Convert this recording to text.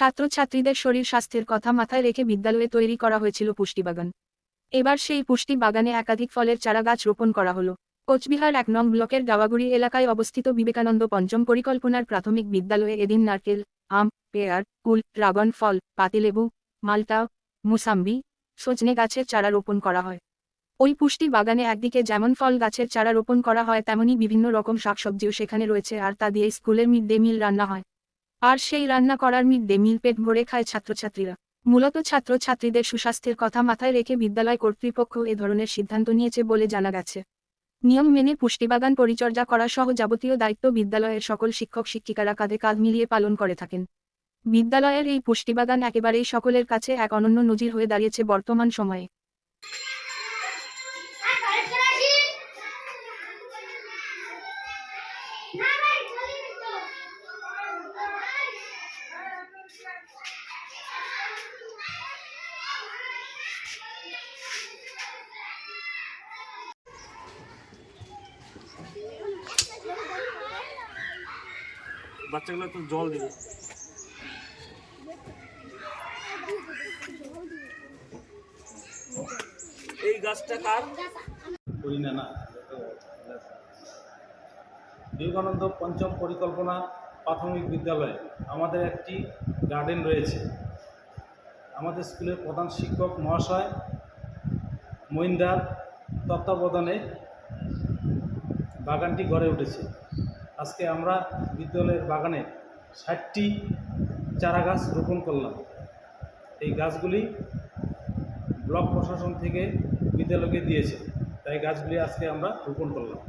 ছাত্রছাত্রীদের শরীর স্বাস্থ্যের কথা মাথায় রেখে বিদ্যালয়ে তৈরি করা হয়েছিল পুষ্টিবাগান এবার সেই পুষ্টি বাগানে একাধিক ফলের চারা গাছ রোপণ করা হলো। কোচবিহার এক নং ব্লকের গাওয়াগুড়ি এলাকায় অবস্থিত বিবেকানন্দ পঞ্চম পরিকল্পনার প্রাথমিক বিদ্যালয়ে এদিন নারকেল, আম, পেয়ার, কুল, ড্রাগন, ফল, পাতিলেবু, মালটা, মুসাম্বি, সজনে গাছের চারা রোপণ করা হয়। ওই পুষ্টি বাগানে একদিকে যেমন ফল গাছের চারা রোপণ করা হয়, তেমনি বিভিন্ন রকম শাকসবজিও সেখানে রয়েছে আর তা দিয়ে স্কুলের মিড ডে মিল রান্না হয়। আর সেই রান্না করার মিড ডে মিল পেট ভরে খায় ছাত্রছাত্রীরা। মূলত ছাত্রছাত্রীদের সুস্বাস্থ্যের কথা মাথায় রেখে বিদ্যালয় কর্তৃপক্ষ এ ধরনের সিদ্ধান্ত নিয়েছে বলে জানা গেছে। নিয়ম মেনে পুষ্টিবাগান পরিচর্যা করা সহ যাবতীয় দায়িত্ব বিদ্যালয়ের সকল শিক্ষক শিক্ষিকারা কাঁধে কাঁধ মিলিয়ে পালন করে থাকেন। বিদ্যালয়ের এই পুষ্টিবাগান একেবারেই সকলের কাছে এক অনন্য নজির হয়ে দাঁড়িয়েছে বর্তমান সময়ে। বাচ্চাগুলো একটু জল দিবে। এই গাছটা কার? করি না না বিবেকানন্দ পঞ্চম পরিকল্পনা প্রাথমিক বিদ্যালয়ে আমাদের একটি গার্ডেন রয়েছে। আমাদের স্কুলের প্রধান শিক্ষক মহাশয় মহিন্দার তত্ত্বাবধানে বাগানটি গড়ে উঠেছে। আজকে আমরা বিদ্যালয়ের বাগানে ষাটটি চারা গাছ রোপণ করলাম। এই গাছগুলি ব্লক প্রশাসন থেকে বিদ্যালয়কে দিয়েছে। তাই গাছগুলি আজকে আমরা রোপণ করলাম।